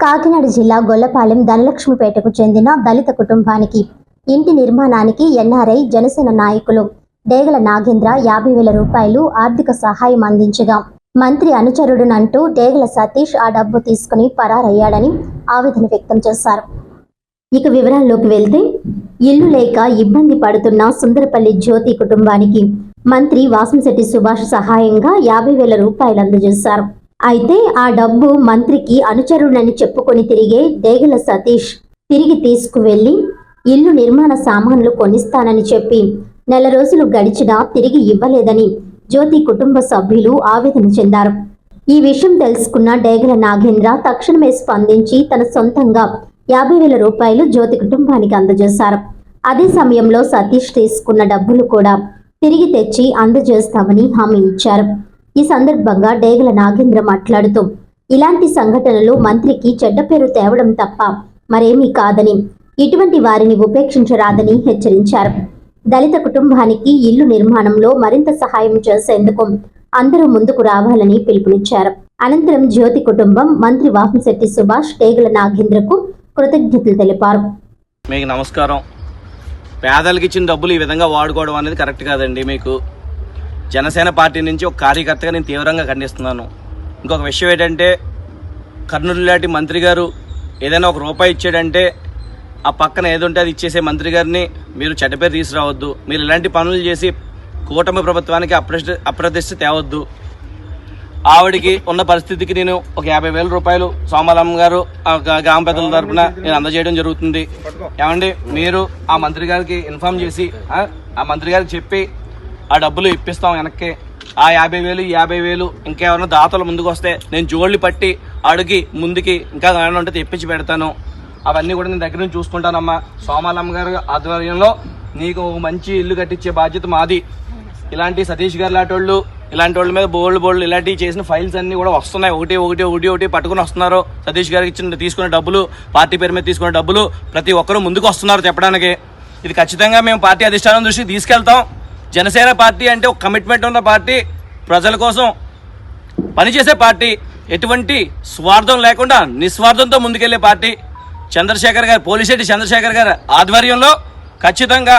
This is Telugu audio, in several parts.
కాకినాడ జిల్లా గొల్లపాలెం ధనలక్ష్మిపేటకు చెందిన దళిత కుటుంబానికి ఇంటి నిర్మాణానికి ఎన్ఆర్ఐ జనసేన నాయకులు డేగల నాగేంద్ర యాభై వేల రూపాయలు ఆర్థిక సహాయం అందించగా మంత్రి అనుచరుడునంటూ డేగల సతీష్ ఆ డబ్బు తీసుకుని పరారయ్యాడని ఆవేదన వ్యక్తం చేశారు. ఇక వివరాల్లోకి వెళ్తే ఇల్లు లేక ఇబ్బంది పడుతున్న సుందరపల్లి జ్యోతి కుటుంబానికి మంత్రి వాసంశెట్టి సుభాష్ సహాయంగా యాభై వేల రూపాయలు అందజేశారు. అయితే ఆ డబ్బు మంత్రికి అనుచరుడని చెప్పుకొని తిరిగే డేగల సతీష్ తిరిగి తీసుకువెళ్ళి ఇల్లు నిర్మాణ సామాన్లు కొనిస్తానని చెప్పి నెల రోజులు గడిచినా తిరిగి ఇవ్వలేదని జ్యోతి కుటుంబ సభ్యులు ఆవేదన చెందారు. ఈ విషయం తెలుసుకున్న డేగల నాగేంద్ర తక్షణమే స్పందించి తన సొంతంగా యాభై వేల రూపాయలు జ్యోతి కుటుంబానికి అందజేశారు. అదే సమయంలో సతీష్ తీసుకున్న డబ్బులు కూడా తిరిగి తెచ్చి అందజేస్తామని హామీ ఇచ్చారు. ఈ సందర్భంగా డేగల నాగేంద్ర మాట్లాడుతూ ఇలాంటి సంఘటనలు మంత్రికి చెడ్డ పేరు తేవడం తప్ప మరేమీ కాదని ఇటువంటి వారిని ఉపేక్షించరాదని హెచ్చరించారు. దళిత కుటుంబానికి ఇల్లు నిర్మాణంలో మరింత సహాయం చేసేందుకు అందరూ ముందుకు రావాలని పిలుపునిచ్చారు. అనంతరం జ్యోతి కుటుంబం మంత్రి వాసంశెట్టి సుభాష్ డేగల నాగేంద్రకు కృతజ్ఞతలు తెలిపారు. మీకు నమస్కారం. పేదలకు ఇచ్చిన డబ్బులు ఈ విధంగా వాడుకోవడం అనేది కరెక్ట్ కాదండి మీకు. జనసేన పార్టీ నుంచి ఒక కార్యకర్తగా నేను తీవ్రంగా ఖండిస్తున్నాను. ఇంకొక విషయం ఏంటంటే కర్నూలు లాంటి మంత్రి గారు ఏదైనా ఒక రూపాయి ఇచ్చాడంటే ఆ పక్కన ఏదుంటే అది ఇచ్చేసే మంత్రి గారిని మీరు చెడ్డపేరు తీసుకురావద్దు. మీరు ఇలాంటి పనులు చేసి కూటమి ప్రభుత్వానికి అప్రతి అప్రతిష్ట తేవద్దు. ఆవిడికి ఉన్న పరిస్థితికి నేను ఒక యాభై వేల రూపాయలు సోమాలమ్మ గారు ఆ గ్రామ పెద్దల తరపున నేను అందజేయడం జరుగుతుంది. ఏమండి మీరు ఆ మంత్రి గారికి ఇన్ఫార్మ్ చేసి ఆ మంత్రి గారికి చెప్పి ఆ డబ్బులు ఇప్పిస్తాం వెనక్కి. ఆ యాభై వేలు యాభై వేలు ఇంకేమైనా దాతలు ముందుకు వస్తే నేను జోళ్ళు పట్టి అడిగి ముందుకి ఇంకా ఏమైనా ఉంటే తెప్పించి పెడతాను. అవన్నీ కూడా నేను దగ్గర నుంచి చూసుకుంటానమ్మా. సోమాలమ్మ గారు ఆధ్వర్యంలో నీకు ఒక మంచి ఇల్లు కట్టించే బాధ్యత మాది. ఇలాంటి సతీష్ గారు లాంటి వాళ్ళు ఇలాంటి వాళ్ళ మీద బోల్డ్ బోల్డ్ ఇలాంటివి చేసిన ఫైల్స్ అన్ని కూడా వస్తున్నాయి. ఒకటి ఒకటి ఒకటి ఒకటి పట్టుకుని వస్తున్నారు. సతీష్ గారికి ఇచ్చిన తీసుకునే డబ్బులు పార్టీ పేరు మీద తీసుకునే డబ్బులు ప్రతి ఒక్కరూ ముందుకు వస్తున్నారు చెప్పడానికి. ఇది ఖచ్చితంగా మేము పార్టీ అధిష్టానం దృష్టికి తీసుకెళ్తాం. జనసేన పార్టీ అంటే ఒక కమిట్మెంట్ ఉన్న పార్టీ. ప్రజల కోసం పనిచేసే పార్టీ. ఎటువంటి స్వార్థం లేకుండా నిస్వార్థంతో ముందుకెళ్ళే పార్టీ. చంద్రశేఖర్ గారు పోలిశెట్టి చంద్రశేఖర్ గారు ఆధ్వర్యంలో ఖచ్చితంగా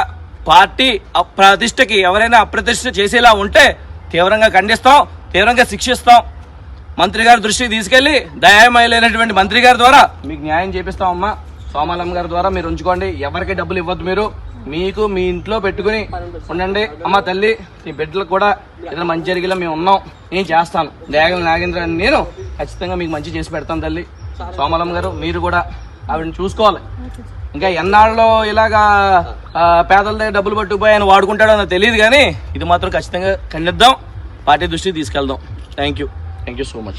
పార్టీ ప్రతిష్టకి ఎవరైనా అప్రతిష్ట చేసేలా ఉంటే తీవ్రంగా ఖండిస్తాం తీవ్రంగా శిక్షిస్తాం. మంత్రి గారి దృష్టికి తీసుకెళ్ళి దయామయలైనటువంటి మంత్రి గారి ద్వారా మీకు న్యాయం చేపిస్తాం అమ్మా సోమాలమ్మ గారి ద్వారా మీరు ఉంచుకోండి. ఎవరికి డబ్బులు ఇవ్వద్దు మీరు. మీకు మీ ఇంట్లో పెట్టుకుని ఉండండి. అమ్మ తల్లి మీ బిడ్డలకు కూడా ఏదైనా మంచి జరిగేలా మేము ఉన్నాం. నేను చేస్తాను. దేగల నాగేంద్ర అని నేను ఖచ్చితంగా మీకు మంచి చేసి పెడతాను తల్లి. సోమలమ్మ గారు మీరు కూడా ఆవిడని చూసుకోవాలి. ఇంకా ఎన్నాళ్ళలో ఇలాగా పేదల దగ్గర డబ్బులు పట్టుకుపోయి ఆయన వాడుకుంటాడో నాకు తెలియదు కానీ ఇది మాత్రం ఖచ్చితంగా ఖండిద్దాం. పార్టీ దృష్టికి తీసుకెళ్దాం. Thank you thank you so much